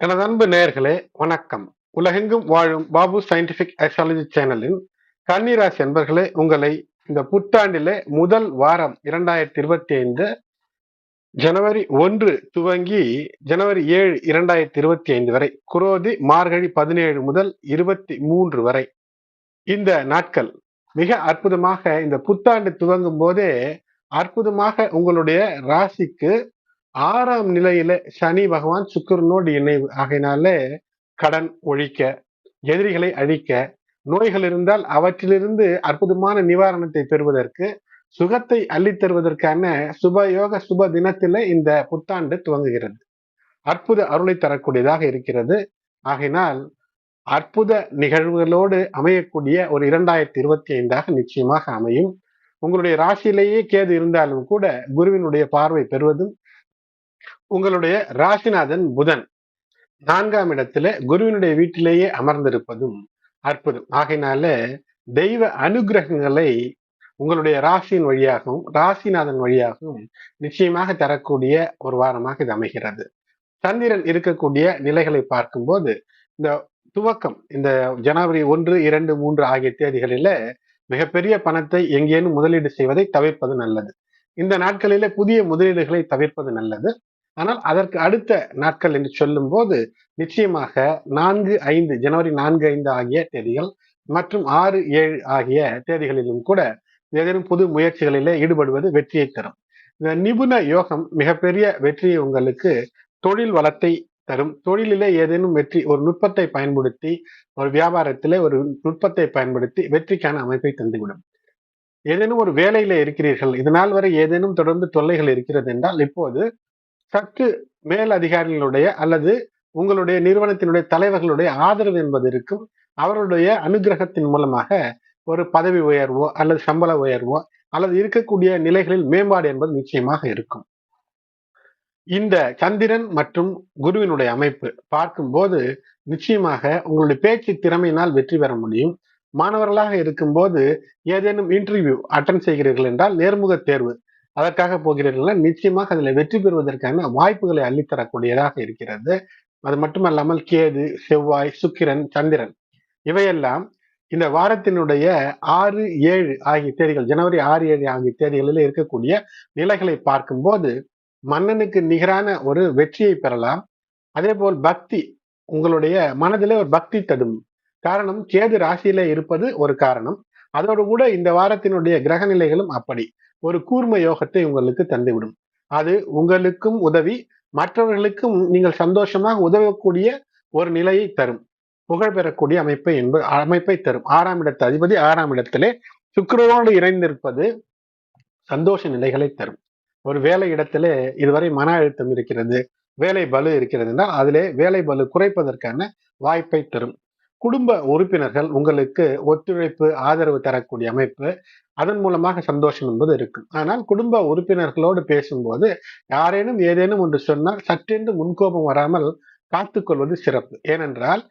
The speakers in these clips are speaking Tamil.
எனது அன்பு நேயர்களே வணக்கம். உலகெங்கும் வாழும் பாபு சயின்டிபிக் அஸ்ட்ராலஜி சேனலின் கன்னிராசி அன்பர்களே உங்களை இந்த புத்தாண்டிலே முதல் வாரம் இரண்டாயிரத்தி இருபத்தி ஐந்து ஜனவரி ஒன்று துவங்கி ஜனவரி ஏழு இரண்டாயிரத்தி இருபத்தி ஐந்து வரை குரோதி மார்கழி பதினேழு முதல் இருபத்தி மூன்று வரை இந்த நாட்கள். மிக அற்புதமாக இந்த புத்தாண்டு துவங்கும் போதே அற்புதமாக உங்களுடைய ராசிக்கு ஆறாம் நிலையில சனி பகவான் சுக்கரனோடு இணைவு ஆகையினாலே கடன் ஒழிக்க எதிரிகளை அழிக்க நோய்கள் இருந்தால் அவற்றிலிருந்து அற்புதமான நிவாரணத்தை பெறுவதற்கு சுகத்தை அள்ளித் தருவதற்கான சுபயோக சுப தினத்தில இந்த புத்தாண்டு துவங்குகிறது. அற்புத அருளை தரக்கூடியதாக இருக்கிறது. ஆகையினால் அற்புத நிகழ்வுகளோடு அமையக்கூடிய ஒரு இரண்டாயிரத்தி இருபத்தி ஐந்தாக நிச்சயமாக அமையும். உங்களுடைய ராசியிலேயே கேது இருந்தாலும் கூட குருவினுடைய பார்வை பெறுவதும் உங்களுடைய ராசிநாதன் புதன். நான்காம் இடத்துல குருவினுடைய வீட்டிலேயே அமர்ந்திருப்பதும் அற்புதம். ஆகையினால தெய்வ அனுகிரகங்களை உங்களுடைய ராசியின் வழியாகவும் ராசிநாதன் வழியாகவும் நிச்சயமாக தரக்கூடிய ஒரு வாரமாக இது அமைகிறது. சந்திரன் இருக்கக்கூடிய நிலைகளை பார்க்கும்போது இந்த துவக்கம் இந்த ஜனவரி ஒன்று இரண்டு மூன்று ஆகிய தேதிகளில மிகப்பெரிய பணத்தை எங்கேனும் முதலீடு செய்வதை தவிர்ப்பது நல்லது. இந்த நாட்களிலே புதிய முதலீடுகளை தவிர்ப்பது நல்லது. ஆனால் அதற்கு அடுத்த நாட்கள் என்று சொல்லும் போது நிச்சயமாக நான்கு ஐந்து ஜனவரி நான்கு ஐந்து ஆகிய தேதிகள் மற்றும் ஆறு ஏழு ஆகிய தேதிகளிலும் கூட ஏதேனும் புது முயற்சிகளிலே ஈடுபடுவது வெற்றியை தரும். இந்த நிபுண யோகம் மிகப்பெரிய வெற்றியை உங்களுக்கு தொழில் வளத்தை தரும். தொழிலிலே ஏதேனும் வெற்றி ஒரு நுட்பத்தை பயன்படுத்தி ஒரு வியாபாரத்திலே ஒரு நுட்பத்தை பயன்படுத்தி வெற்றிக்கான அமைப்பை தந்துவிடும். ஏதேனும் ஒரு வேலையில இருக்கிறீர்கள் இதனால் வரை ஏதேனும் தொடர்ந்து தொல்லைகள் இருக்கிறது என்றால் இப்போது சற்று மேல் அதிகாரிகளுடைய அல்லது உங்களுடைய நிறுவனத்தினுடைய தலைவர்களுடைய ஆதரவு என்பது இருக்கும் அவருடைய அனுகிரகத்தின் மூலமாக ஒரு பதவி உயர்வோ அல்லது சம்பள உயர்வோ அல்லது இருக்கக்கூடிய நிலைகளில் மேம்பாடு என்பது நிச்சயமாக இருக்கும். இந்த சந்திரன் மற்றும் குருவினுடைய அமைப்பு பார்க்கும்போது நிச்சயமாக உங்களுடைய பேச்சு திறமையினால் வெற்றி பெற முடியும். மாணவர்களாக இருக்கும்போது ஏதேனும் இன்டர்வியூ அட்டன் செய்கிறீர்கள் என்றால் நேர்முக தேர்வு அதற்காக போகிறீர்கள் நிச்சயமாக அதில் வெற்றி பெறுவதற்கான வாய்ப்புகளை அள்ளித்தரக்கூடியதாக இருக்கிறது. அது மட்டுமல்லாமல் கேது செவ்வாய் சுக்கிரன் சந்திரன். இவையெல்லாம் இந்த வாரத்தினுடைய ஆறு ஏழு ஆகிய தேதிகள் ஜனவரி ஆறு ஏழு ஆகிய தேதிகளில் இருக்கக்கூடிய நிலைகளை பார்க்கும்போது மன்னனுக்கு நிகரான ஒரு வெற்றியை பெறலாம். அதே போல் பக்தி உங்களுடைய மனதிலே ஒரு பக்தி தடும் காரணம் கேது ராசியில இருப்பது ஒரு காரணம். அதோடு கூட இந்த வாரத்தினுடைய கிரக நிலைகளும் அப்படி. ஒரு கூர்ம யோகத்தை உங்களுக்கு தந்துவிடும். அது உங்களுக்கும் உதவி மற்றவர்களுக்கும் நீங்கள் சந்தோஷமாக உதவக்கூடிய ஒரு நிலையை தரும். புகழ் பெறக்கூடிய அமைப்பை என்பது அமைப்பை தரும். ஆறாம் இடத்து அதிபதி ஆறாம் இடத்திலே சுக்கரனோடு இணைந்திருப்பது சந்தோஷ நிலைகளை தரும். ஒரு வேலை இடத்திலே இதுவரை மன அழுத்தம் இருக்கிறது வேலை பலு இருக்கிறது அதிலே வேலை பலு குறைப்பதற்கான வாய்ப்பை தரும். குடும்ப உறுப்பினர்கள் உங்களுக்கு ஒத்துழைப்பு ஆதரவு தரக்கூடிய அமைப்பு அதன் மூலமாக சந்தோஷம் என்பது இருக்கும். ஆனால் குடும்ப உறுப்பினர்களோடு பேசும்போது யாரேனும் ஏதேனும் ஒன்று சொன்னால் சற்றென்று முன்கோபம் வராமல் காத்துக்கொள்வது சிறப்பு. ஏனென்றால்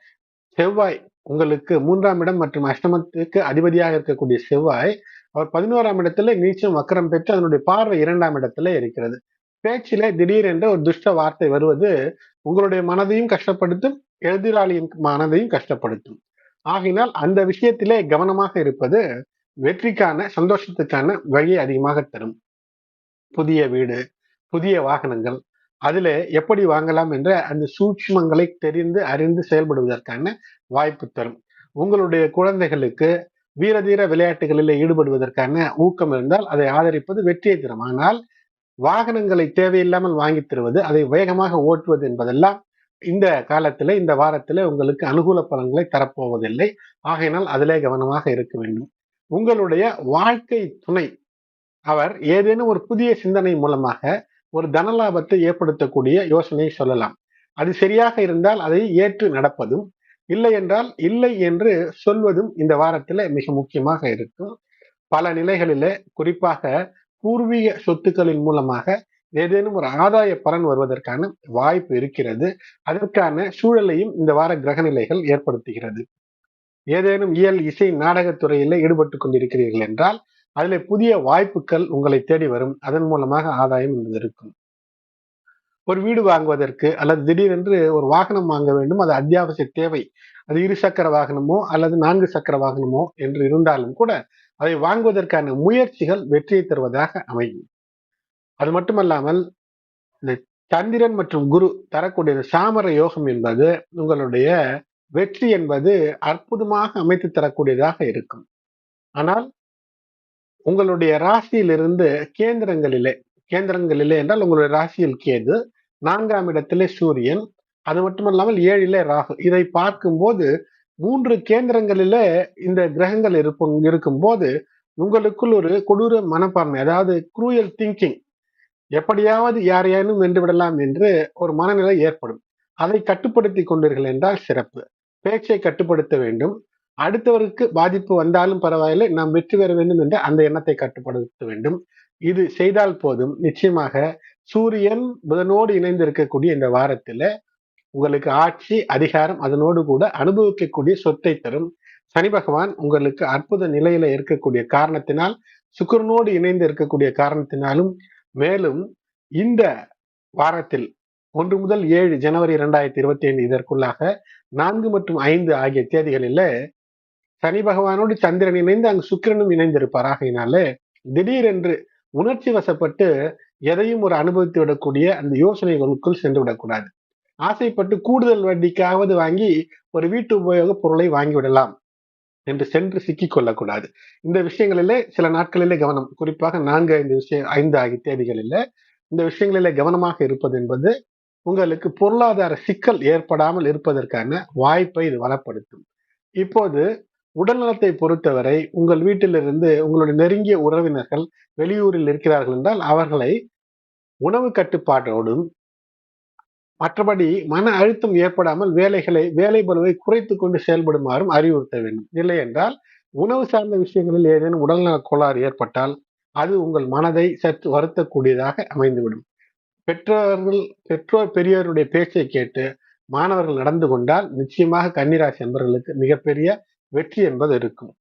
செவ்வாய் உங்களுக்கு மூன்றாம் இடம் மற்றும் அஷ்டமத்துக்கு அதிபதியாக இருக்கக்கூடிய செவ்வாய் அவர் பதினோராம் இடத்துல நீச்சம் வக்கரம் பெற்று அதனுடைய பார்வை இரண்டாம் இடத்துல இருக்கிறது. பேச்சிலே திடீரென்று ஒரு துஷ்ட வார்த்தை வருவது உங்களுடைய மனதையும் கஷ்டப்படுத்தும் எதிராளியின் மனதையும் கஷ்டப்படுத்தும். ஆகினால் அந்த விஷயத்திலே கவனமாக இருப்பது வெற்றிக்கான சந்தோஷத்துக்கான வழியை அதிகமாக தரும். புதிய வீடு புதிய வாகனங்கள் அதுல எப்படி வாங்கலாம் என்ற அந்த சூட்சமங்களை தெரிந்து அறிந்து செயல்படுவதற்கான வாய்ப்பு தரும். உங்களுடைய குழந்தைகளுக்கு வீரதீர விளையாட்டுகளில் ஈடுபடுவதற்கான ஊக்கம் இருந்தால் அதை ஆதரிப்பது வெற்றியை தரும். ஆனால் வாகனங்களை தேவையில்லாமல் வாங்கி தருவது அதை வேகமாக ஓட்டுவது என்பதெல்லாம் இந்த காலத்துல இந்த வாரத்துல உங்களுக்கு அனுகூல பலன்களை தரப்போவதில்லை. ஆகையினால் அதிலே கவனமாக இருக்க வேண்டும். உங்களுடைய வாழ்க்கை துணை அவர் ஏதேனும் ஒரு புதிய சிந்தனை மூலமாக ஒரு தனலாபத்தை ஏற்படுத்தக்கூடிய யோசனையை சொல்லலாம். அது சரியாக இருந்தால் அதை ஏற்று நடப்பதும் இல்லை என்றால் இல்லை என்று சொல்வதும் இந்த வாரத்துல மிக முக்கியமாக இருக்கும். பல நிலைகளில குறிப்பாக பூர்வீக சொத்துக்களின் மூலமாக ஏதேனும் ஒரு ஆதாய பலன் வருவதற்கான வாய்ப்பு இருக்கிறது. அதற்கான சூழலையும் இந்த வார கிரகநிலைகள் ஏற்படுத்துகிறது. ஏதேனும் இயல் இசை நாடகத்துறையில் ஈடுபட்டு கொண்டிருக்கிறீர்கள் என்றால் அதில் புதிய வாய்ப்புகள் உங்களை தேடி வரும். அதன் மூலமாக ஆதாயம் என்பது இருக்கும் ஒரு வீடு வாங்குவதற்கு அல்லது திடீரென்று ஒரு வாகனம் வாங்க வேண்டும். அது அத்தியாவசிய தேவை. அது இரு சக்கர வாகனமோ அல்லது நான்கு சக்கர வாகனமோ என்று இருந்தாலும் கூட அதை வாங்குவதற்கான முயற்சிகள் வெற்றியை தருவதாக அமையும். அது மட்டுமல்லாமல் இந்த சந்திரன் மற்றும் குரு தரக்கூடிய சாமர யோகம் என்பது உங்களுடைய வெற்றி என்பது அற்புதமாக அமைத்து தரக்கூடியதாக இருக்கும். ஆனால் உங்களுடைய ராசியிலிருந்து கேந்திரங்களிலே கேந்திரங்களிலே என்றால் உங்களுடைய ராசியில் கேது நான்காம் இடத்திலே சூரியன் அது மட்டுமல்லாமல் ஏழிலே ராகு. இதை பார்க்கும்போது மூன்று கேந்திரங்களில இந்த கிரகங்கள் இருக்கும் இருக்கும்போது உங்களுக்குள் ஒரு கொடூர மனப்பான்மை அதாவது குரூயல் திங்கிங் எப்படியாவது யாரையானும் வென்று விடலாம் என்று ஒரு மனநிலை ஏற்படும். அதை கட்டுப்படுத்தி கொண்டீர்கள் என்றால் சிறப்பு. பேச்சை கட்டுப்படுத்த வேண்டும். அடுத்தவருக்கு பாதிப்பு வந்தாலும் பரவாயில்லை நாம் வெற்றி பெற வேண்டும் என்ற அந்த எண்ணத்தை கட்டுப்படுத்த வேண்டும். இது செய்தால் போதும். நிச்சயமாக சூரியன் புதனோடு இணைந்து இருக்கக்கூடிய இந்த வாரத்துல உங்களுக்கு ஆட்சி அதிகாரம் அதனோடு கூட அனுபவிக்கக்கூடிய சொத்தை தரும். சனி பகவான் உங்களுக்கு அற்புத நிலையில இருக்கக்கூடிய காரணத்தினால் சுக்கரனோடு இணைந்து இருக்கக்கூடிய காரணத்தினாலும் மேலும் இந்த வாரத்தில் ஒன்று முதல் ஏழு ஜனவரி இரண்டாயிரத்தி இருபத்தி ஐந்து இதற்குள்ளாக நான்கு மற்றும் ஐந்து ஆகிய தேதிகளில் சனி பகவானோடு சந்திரன் இணைந்து அங்கு சுக்கிரனும் இணைந்திருப்பார். திடீரென்று உணர்ச்சி வசப்பட்டு எதையும் ஒரு அனுபவித்து விடக்கூடிய அந்த யோசனைகளுக்குள் சென்று விடக்கூடாது. ஆசைப்பட்டு கூடுதல் வட்டிக்காவது வாங்கி ஒரு வீட்டு உபயோக பொருளை வாங்கிவிடலாம் என்று சென்று சிக்கிக் கொள்ளக்கூடாது இந்த விஷயங்களிலே சில நாட்களிலே கவனம். குறிப்பாக நான்கு ஐந்து விஷயம் ஐந்து ஆகிய தேதிகளில் இந்த விஷயங்களிலே கவனமாக இருப்பது என்பது உங்களுக்கு பொருளாதார சிக்கல் ஏற்படாமல் இருப்பதற்கான வாய்ப்பை இது வளப்படுத்தும். இப்போது உடல்நலத்தை பொறுத்தவரை உங்கள் வீட்டிலிருந்து உங்களுடைய நெருங்கிய உறவினர்கள் வெளியூரில் இருக்கிறார்கள் என்றால் அவர்களை உணவு கட்டுப்பாட்டோடும் மற்றபடி மன அழுத்தம் ஏற்படாமல் வேலைகளை வேலை பலுவை குறைத்து கொண்டு செயல்படுமாறும் அறிவுறுத்த வேண்டும். இல்லை என்றால் உணவு சார்ந்த விஷயங்களில் ஏதேனும் உடல்நல கோளாறு ஏற்பட்டால் அது உங்கள் மனதை சற்று வருத்தக்கூடியதாக அமைந்துவிடும். பெற்றோர்கள் பெற்றோர் பெரியோருடைய பேச்சை கேட்டு மாணவர்கள் நடந்து கொண்டால் நிச்சயமாக கன்னிராசி என்பவர்களுக்கு மிகப்பெரிய வெற்றி என்பது இருக்கும்.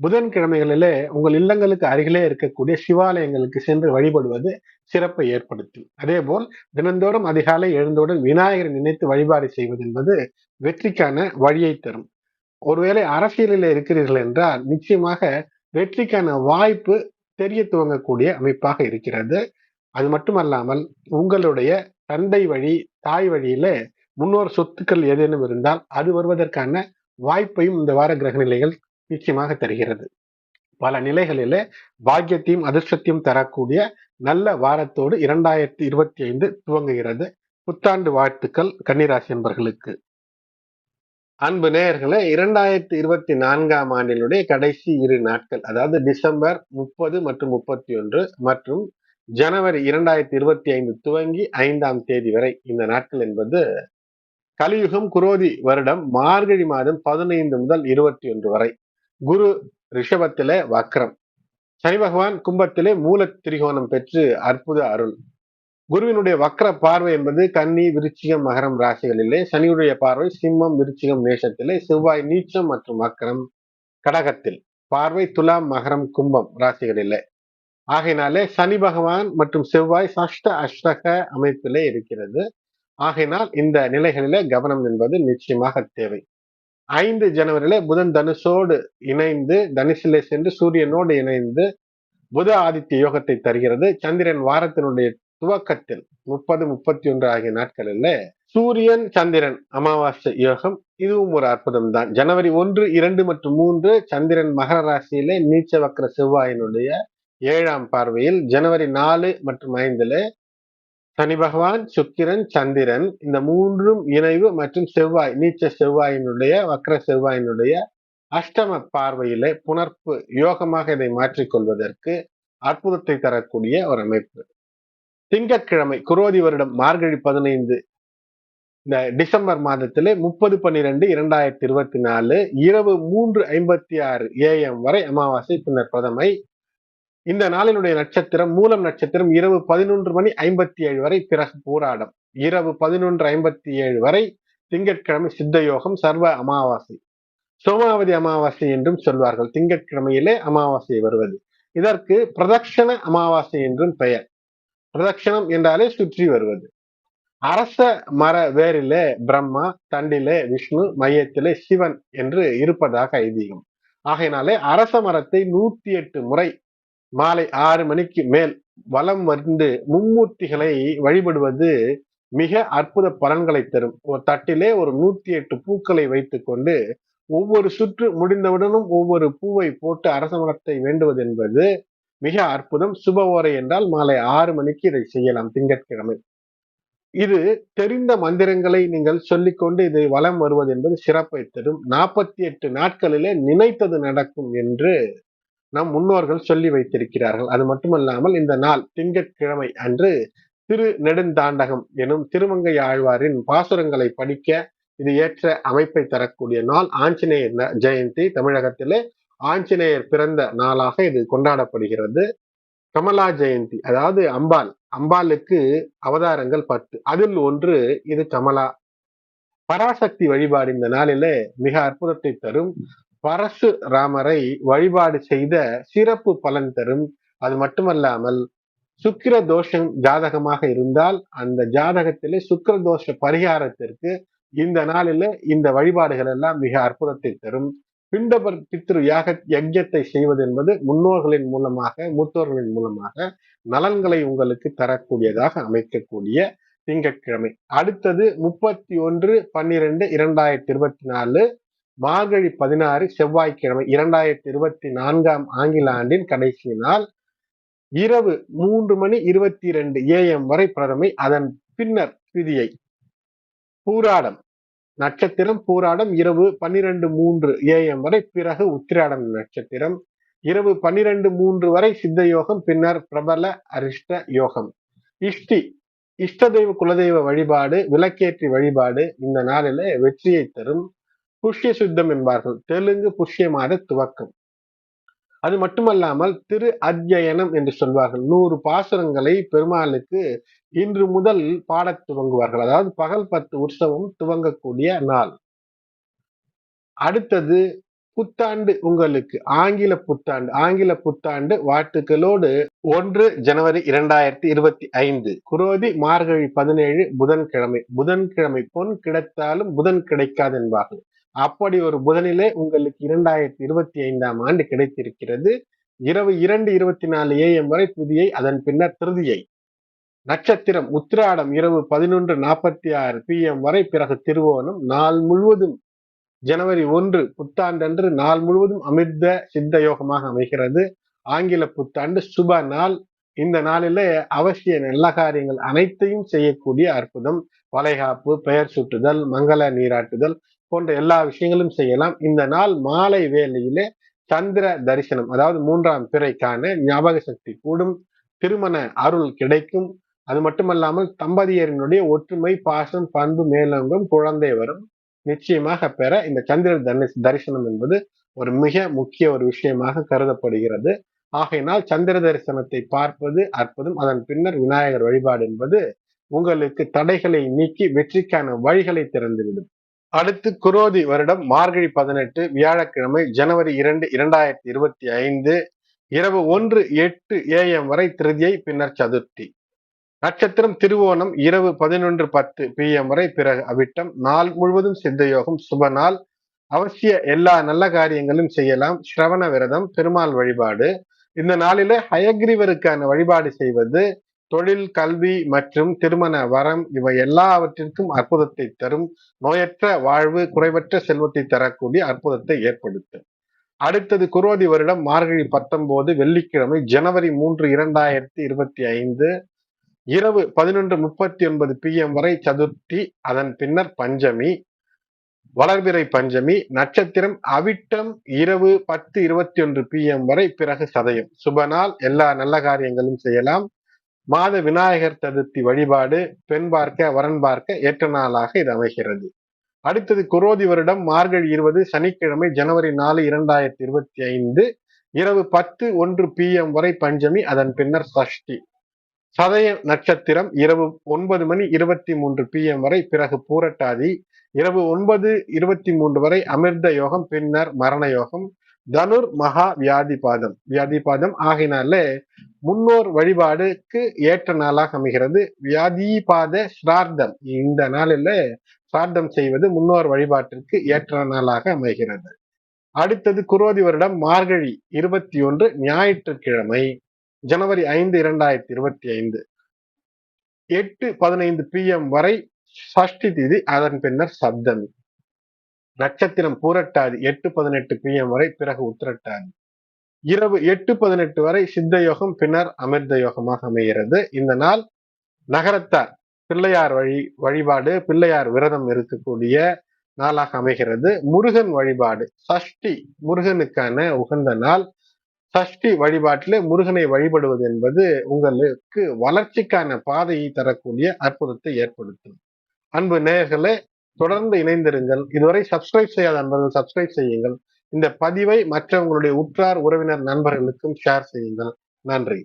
புதன்கிழமைகளிலே உங்கள் இல்லங்களுக்கு அருகிலே இருக்கக்கூடிய சிவாலயங்களுக்கு சென்று வழிபடுவது சிறப்பை ஏற்படுத்தும். அதே போல் தினந்தோறும் அதிகாலை எழுந்தவுடன் விநாயகரை நினைத்து வழிபாடு செய்வது என்பது வெற்றிக்கான வழியை தரும். ஒருவேளை அரசியலில் இருக்கிறீர்கள் என்றால் நிச்சயமாக வெற்றிக்கான வாய்ப்பு தெரிய துவங்கக்கூடிய அமைப்பாக இருக்கிறது. அது மட்டுமல்லாமல் உங்களுடைய தந்தை வழி தாய் வழியில முன்னோர் சொத்துக்கள் ஏதேனும் இருந்தால் அது வருவதற்கான வாய்ப்பையும் இந்த வார கிரக நிலைகள் நிச்சயமாக தருகிறது. பல நிலைகளிலே பாக்கியத்தையும் அதிர்ஷ்டத்தையும் தரக்கூடிய நல்ல வாரத்தோடு இரண்டாயிரத்தி இருபத்தி ஐந்து துவங்குகிறது. புத்தாண்டு வாழ்த்துக்கள் கன்னிராசி என்பர்களுக்கு அன்பு நேயர்களே இரண்டாயிரத்தி இருபத்தி நான்காம் ஆண்டினுடைய கடைசி இரு நாட்கள் அதாவது டிசம்பர் முப்பது மற்றும் முப்பத்தி ஒன்று மற்றும் ஜனவரி இரண்டாயிரத்தி இருபத்தி ஐந்து துவங்கி ஐந்தாம் தேதி வரை இந்த நாட்கள் என்பது கலியுகம் குரோதி வருடம் மார்கழி மாதம் பதினைந்து முதல் இருபத்தி ஒன்று வரை. குரு ரிஷபத்தில வக்ரம். சனி பகவான் கும்பத்திலே மூல திரிகோணம் பெற்று அற்புத அருள். குருவினுடைய வக்ர பார்வை என்பது கன்னி விருச்சிகம் மகரம் ராசிகளிலே சனியுடைய பார்வை சிம்மம் விருச்சிகம் மேஷத்திலே செவ்வாய் நீச்சம் மற்றும் வக்ரம் கடகத்தில். பார்வை துலாம் மகரம் கும்பம் ராசிகளிலே. ஆகையினாலே சனி பகவான் மற்றும் செவ்வாய் சஷ்ட அஷ்டக அமைப்பிலே இருக்கிறது. ஆகையினால் இந்த நிலைகளிலே கவனம் என்பது நிச்சயமாக தேவை. ஐந்து ஜனவரியில புதன் தனுஷோடு இணைந்து தனுஷிலே சென்று சூரியனோடு இணைந்து புத ஆதித்ய யோகத்தை தருகிறது. சந்திரன் வாரத்தினுடைய துவக்கத்தில் முப்பது முப்பத்தி ஒன்று ஆகிய நாட்களில் சூரியன் சந்திரன் அமாவாசை யோகம் இதுவும் ஒரு அற்புதம் தான் ஜனவரி ஒன்று இரண்டு மற்றும் மூன்று சந்திரன் மகர ராசியிலே நீச்ச வக்கர செவ்வாயினுடைய ஏழாம் பார்வையில் ஜனவரி நாலு மற்றும் ஐந்துல சனி பகவான் சுக்கிரன் சந்திரன் இந்த மூன்றும் இணைவு மற்றும் செவ்வாய் நீச்ச செவ்வாயினுடைய வக்ர செவ்வாயினுடைய அஷ்டம பார்வையிலே புணர்ப்பு யோகமாக இதை மாற்றிக்கொள்வதற்கு அற்புதத்தை தரக்கூடிய ஒரு அமைப்பு. திங்கட்கிழமை குரோதி வருடம் மார்கழி பதினைந்து இந்த டிசம்பர் மாதத்திலே முப்பது பன்னிரெண்டு இரண்டாயிரத்தி இருபத்தி நாலு இரவு மூன்று ஐம்பத்தி ஆறு ஏஎம் வரை அமாவாசை பின்னர் பிரதமை இந்த நாளினுடைய நட்சத்திரம் மூலம் நட்சத்திரம் இரவு பதினொன்று மணி ஐம்பத்தி ஏழு வரை பிறகு போராடம். இரவு பதினொன்று ஐம்பத்தி ஏழு வரை திங்கட்கிழமை சித்த யோகம் சர்வ அமாவாசை. சோமாவதி அமாவாசை என்றும் சொல்வார்கள். திங்கட்கிழமையிலே அமாவாசை வருவது. இதற்கு பிரதட்சண அமாவாசை என்றும் பெயர். பிரதட்சணம் என்றாலே சுற்றி வருவது. அரச மர வேரிலே பிரம்மா தண்டிலே விஷ்ணு மையத்திலே சிவன் என்று இருப்பதாக ஐதீகம். ஆகையினாலே அரச மரத்தை நூத்தி எட்டு முறை மாலை ஆறு மணிக்கு மேல் வலம் வந்து மும்மூர்த்திகளை வழிபடுவது மிக அற்புத பலன்களை தரும். ஒரு தட்டிலே ஒரு நூத்தி எட்டு பூக்களை வைத்துக்கொண்டு ஒவ்வொரு சுற்று முடிந்தவுடனும் ஒவ்வொரு பூவை போட்டு அரச மரத்தை வேண்டுவது என்பது மிக அற்புதம். சுப ஓரை என்றால் மாலை ஆறு மணிக்கு இதை செய்யலாம் திங்கட்கிழமை. இது தெரிந்த மந்திரங்களை நீங்கள் சொல்லிக்கொண்டு இதை வலம் வருவது என்பது சிறப்பை தரும். நாற்பத்தி எட்டு நாட்களிலே நினைத்தது நடக்கும் என்று நம் முன்னோர்கள் சொல்லி வைத்திருக்கிறார்கள். அது மட்டுமல்லாமல் இந்த நாள் திங்கட்கிழமை அன்று திரு நெடுந்தாண்டகம் எனும் திருமங்கை ஆழ்வாரின் பாசுரங்களை படிக்க இது ஏற்ற அமைப்பை தரக்கூடிய நாள் ஆஞ்சநேயர் ஜெயந்தி. தமிழகத்திலே ஆஞ்சநேயர் பிறந்த நாளாக இது கொண்டாடப்படுகிறது. கமலா ஜெயந்தி அதாவது அம்பாள். அம்பாளுக்கு அவதாரங்கள் பத்து. அதில் ஒன்று இது கமலா. பராசக்தி வழிபாடு இந்த நாளிலே மிக அற்புதத்தை தரும். பரசு ராமரை வழிபாடு செய்த சிறப்பு பலன் தரும். அது மட்டுமல்லாமல் சுக்கிர தோஷம் ஜாதகமாக இருந்தால் அந்த ஜாதகத்திலே சுக்கிர தோஷ பரிகாரத்திற்கு இந்த நாளில இந்த வழிபாடுகள் எல்லாம் மிக அற்புதத்தை தரும். பிண்டபர் பித்ரு யாக யஜ்யத்தை செய்வது என்பது முன்னோர்களின் மூலமாக மூத்தோர்களின் மூலமாக நலன்களை உங்களுக்கு தரக்கூடியதாக அமைக்கக்கூடிய திங்கட்கிழமை. அடுத்தது முப்பத்தி ஒன்று பன்னிரெண்டு இரண்டாயிரத்தி இருபத்தி நாலு மார்கழி பதினாறு செவ்வாய்க்கிழமை இரண்டாயிரத்தி இருபத்தி நான்காம் ஆங்கில ஆண்டின் கடைசி நாள். இரவு மூன்று மணி இருபத்தி இரண்டு ஏஎம் வரை பிரதமை அதன் பின்னர் திதியை. பூராடம். நட்சத்திரம் பூராடம் இரவு பன்னிரண்டு மூன்று ஏஎம் வரை பிறகு உத்திராடம் நட்சத்திரம். இரவு பன்னிரண்டு மூன்று வரை சித்த யோகம் பின்னர் பிரபல அரிஷ்ட யோகம். இஷ்டி. இஷ்ட தெய்வ குலதெய்வ வழிபாடு விளக்கேற்றி வழிபாடு இந்த நாளில வெற்றியை தரும். புஷ்ய சுத்தம் என்பார்கள். தெலுங்கு புஷ்ய மாத துவக்கம். அது மட்டுமல்லாமல் திரு அத்தியனம் என்று சொல்வார்கள். நூறு பாசுரங்களை பெருமாளுக்கு இன்று முதல் பாடத் துவங்குவார்கள். அதாவது பகல் பத்து உற்சவம் துவங்கக்கூடிய நாள். அடுத்தது புத்தாண்டு உங்களுக்கு. ஆங்கில புத்தாண்டு. ஆங்கில புத்தாண்டு வாழ்த்துக்களோடு ஒன்று ஜனவரி இரண்டாயிரத்தி இருபத்தி ஐந்து. குரோதி மார்கழி பதினேழு புதன்கிழமை. புதன்கிழமை பொன் கிடைத்தாலும் புதன் கிடைக்காது என்பார்கள். அப்படி ஒரு புதனிலே உங்களுக்கு இரண்டாயிரத்தி இருபத்தி ஐந்தாம் ஆண்டு கிடைத்திருக்கிறது. இரவு இரண்டு இருபத்தி நாலு ஏஎம் வரை புதியை அதன் பின்னர் திருதியை. நட்சத்திரம் உத்திராடம் இரவு பதினொன்று நாற்பத்தி ஆறு பி எம் வரை பிறகு திருவோணம். நாள் முழுவதும் ஜனவரி ஒன்று புத்தாண்டன்று நாள் முழுவதும் அமிர்த சித்த யோகமாக அமைகிறது. ஆங்கில புத்தாண்டு சுப நாள். இந்த நாளில அவசிய நல்ல காரியங்கள் அனைத்தையும் செய்யக்கூடிய அற்புதம். வளைகாப்பு பெயர் சுட்டுதல் மங்கள நீராட்டுதல் போன்ற எல்லா விஷயங்களும் செய்யலாம். இந்த நாள் மாலை வேலையிலே சந்திர தரிசனம் அதாவது மூன்றாம் பிறைக்கான ஞாபக சக்தி கூடும். திருமண அருள் கிடைக்கும். அது மட்டுமல்லாமல் தம்பதியரினுடைய ஒற்றுமை பாசம் பண்பு மேலோங்கும் குழந்தை வரும் நிச்சயமாக பெற இந்த சந்திர தரிசனம் என்பது ஒரு மிக முக்கிய ஒரு விஷயமாக கருதப்படுகிறது. ஆகையினால் சந்திர தரிசனத்தை பார்ப்பது அற்புதம். அதன் பின்னர் விநாயகர் வழிபாடு என்பது உங்களுக்கு தடைகளை நீக்கி வெற்றிக்கான வழிகளை திறந்துவிடும். அடுத்து குரோதி வருடம் மார்கழி பதினெட்டு வியாழக்கிழமை ஜனவரி இரண்டு இரண்டாயிரத்தி இருபத்தி ஐந்து இரவு ஒன்று எட்டு ஏஎம் வரை திருதியை பின்னர் சதுர்த்தி. நட்சத்திரம் திருவோணம் இரவு பதினொன்று பத்து பிஎம் வரை பிறகு அவிட்டம். நாள் முழுவதும் சித்தயோகம் சுப நாள். அவசிய எல்லா நல்ல காரியங்களும் செய்யலாம். ஸ்ரவண விரதம் பெருமாள் வழிபாடு. இந்த நாளில ஹயக்ரீவருக்கான வழிபாடு செய்வது தொழில் கல்வி மற்றும் திருமண வரம் இவை எல்லாவற்றிற்கும் அற்புதத்தை தரும். நோயற்ற வாழ்வு குறைவற்ற செல்வத்தை தரக்கூடிய அற்புதத்தை ஏற்படுத்தும். அடுத்தது குரோதி வருடம் மார்கழி பத்தொன்பது வெள்ளிக்கிழமை ஜனவரி மூன்று இரண்டாயிரத்தி இருபத்தி ஐந்து இரவு பதினொன்று முப்பத்தி ஒன்பது பிஎம் வரை சதுர்த்தி அதன் பின்னர் பஞ்சமி வளர்பிறை பஞ்சமி நட்சத்திரம் அவிட்டம் இரவு பத்து இருபத்தி ஒன்று பிஎம் வரை பிறகு சதயம். சுபநாள் எல்லா நல்ல காரியங்களும் செய்யலாம். மாத விநாயகர் சதுர்த்தி வழிபாடு பெண் பார்க்க வரன் பார்க்க ஏற்ற நாளாக இது அமைகிறது. அடுத்தது குரோதி வருடம் மார்கழி இருபது சனிக்கிழமை ஜனவரி நாலு இரண்டாயிரத்தி இருபத்தி ஐந்து இரவு பத்து ஒன்று பி எம் வரை பஞ்சமி அதன் பின்னர் சஷ்டி. சதய நட்சத்திரம் இரவு ஒன்பது மணி இருபத்தி மூன்று பி எம் வரை பிறகு பூரட்டாதி இரவு ஒன்பது இருபத்தி மூன்று வரை அமிர்த யோகம் பின்னர் மரண யோகம் தனுர் மகா வியாதிபாதம். வியாதிபாதம் ஆகினால முன்னோர் வழிபாடுக்கு ஏற்ற நாளாக அமைகிறது. வியாதிபாத ஸ்ரார்த்தம். இந்த நாளில் சிரார்த்தம் செய்வது முன்னோர் வழிபாட்டிற்கு ஏற்ற நாளாக அமைகிறது. அடுத்தது குரோதி வருடம் மார்கழி இருபத்தி ஒன்று ஞாயிற்றுக்கிழமை ஜனவரி ஐந்து இரண்டாயிரத்தி இருபத்தி ஐந்து எட்டு பதினைந்து பிஎம் வரை சஷ்டி திதி அதன் பின்னர் சப்தமி. நட்சத்திரம் பூரட்டாதி எட்டு பதினெட்டு பிஎம் வரை பிறகு உத்திரட்டாதி. இரவு எட்டு பதினெட்டு வரை சித்த யோகம் பின்னர் அமிர்த யோகமாக அமைகிறது. இந்த நாள் நகரத்தார் பிள்ளையார் வழி வழிபாடு பிள்ளையார் விரதம் இருக்கக்கூடிய நாளாக அமைகிறது. முருகன் வழிபாடு சஷ்டி முருகனுக்கான உகந்த நாள். சஷ்டி வழிபாட்டில் முருகனை வழிபடுவது என்பது உங்களுக்கு வளர்ச்சிக்கான பாதையை தரக்கூடிய அற்புதத்தை ஏற்படுத்தும். அன்பு நேயர்களே தொடர்ந்து இணைந்திருங்கள். இதுவரை சப்ஸ்கிரைப் செய்யாத நண்பர்கள் சப்ஸ்கிரைப் செய்யுங்கள். இந்த பதிவை மற்றவங்களுடைய உற்றார் உறவினர் நண்பர்களுக்கும் ஷேர் செய்யுங்கள். நன்றி.